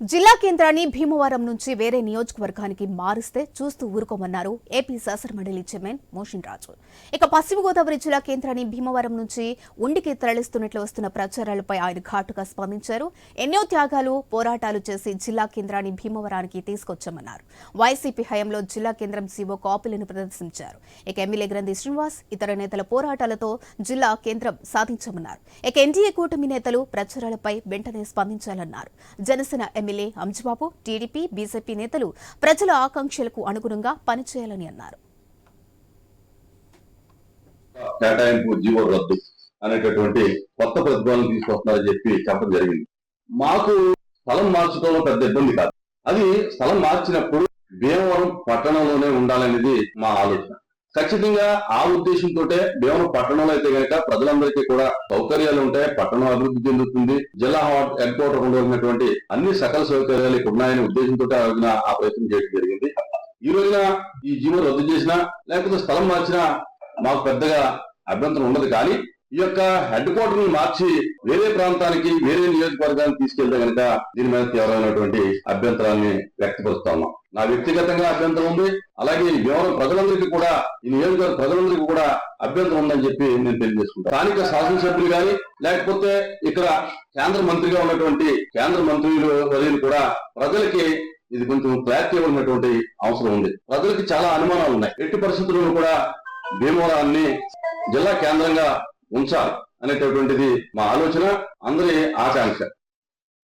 జిల్లా కేంద్రాన్ని భీమవరం నుంచి వేరే నియోజకవర్గానికి మారిస్తే చూస్తూ ఊరుకోమన్నారు ఏపీ శాసనమండలి చైర్మన్ మోషన్ రాజు. ఇక పశ్చిమ గోదావరి జిల్లా కేంద్రాన్ని భీమవరం నుంచి ఉండికి తరలిస్తున్నట్లు వస్తున్న ప్రచారాలపై ఆయన ఘాటుగా స్పందించారు. ఎన్నో త్యాగాలు పోరాటాలు చేసి జిల్లా కేంద్రాన్ని భీమవరానికి తీసుకొచ్చామన్నారు. వైసీపీ హయాంలో జిల్లా కేంద్రం సీఓ కాపీలను ప్రదర్శించారు. ఇక ఎమ్మెల్యే గ్రంథి శ్రీనివాస్ ఇతర నేతల పోరాటాలతో జిల్లా కేంద్రం సాధించామన్నారు. ఇక ఎన్డీఏ కూటమి నేతలు ప్రచారాలపై వెంటనే స్పందించాలన్నారు. Janasena MLA Anjubabu TDP BJP నేతలు ప్రజల ఆకాంక్షలకు అనుగుణంగా పనిచేయాలని అన్నారు. కేటాయింపు జీవో రద్దు అనేటటువంటి కొత్త ప్రతిపాదన తీసుకొస్తున్నారని చెప్పి చెప్పడం జరిగింది. మాకు స్థలం మార్చడంలో పెద్ద ఇబ్బంది కాదు. అది స్థలం మార్చినప్పుడు భీమవరం పట్టణంలోనే ఉండాలనేది మా ఆలోచన. ఖచ్చితంగా ఆ ఉద్దేశంతో దేవన పట్టణంలో అయితే కనుక ప్రజలందరికీ కూడా సౌకర్యాలు ఉంటాయి పట్టణం అభివృద్ధి చెందుతుంది జిల్లా హెడ్ క్వార్టర్ ఉండవలసినటువంటి అన్ని సకల సౌకర్యాలు ఇక్కడ ఉన్నాయనే ఉద్దేశంతో ఆ రోజున ఆ ప్రయత్నం చేయడం జరిగింది. ఈ రోజున ఈ జీవో రద్దు చేసినా లేకపోతే స్థలం మార్చినా మాకు పెద్దగా అభ్యంతరం ఉండదు కానీ ఈ యొక్క హెడ్ క్వార్టర్ని మార్చి వేరే ప్రాంతానికి వేరే నియోజకవర్గానికి తీసుకెళ్తే కనుక దీని మీద తీవ్రమైనటువంటి అభ్యంతరాన్ని వ్యక్తపరుస్తా ఉన్నాం. నా వ్యక్తిగతంగా అభ్యంతరం ఉంది. అలాగే ఈ ప్రజలందరికీ కూడా ఈ నియోజకవర్గ ప్రజలందరికీ కూడా అభ్యంతరం ఉందని చెప్పి నేను తెలియజేసుకుంటాను స్థానిక శాసనసభ్యులు కానీ లేకపోతే ఇక్కడ కేంద్ర మంత్రిగా ఉన్నటువంటి కేంద్ర మంత్రులు వర్యులు కూడా ప్రజలకి ఇది కొంచెం క్లారిటీ ఇవ్వాలన్నటువంటి అవసరం ఉంది. ప్రజలకి చాలా అనుమానాలు ఉన్నాయి. ఎట్టి పరిస్థితుల్లో కూడా భీమవరాన్ని జిల్లా కేంద్రంగా ఉంచాలి అనేటటువంటిది మా ఆలోచన అందరి ఆకాంక్ష.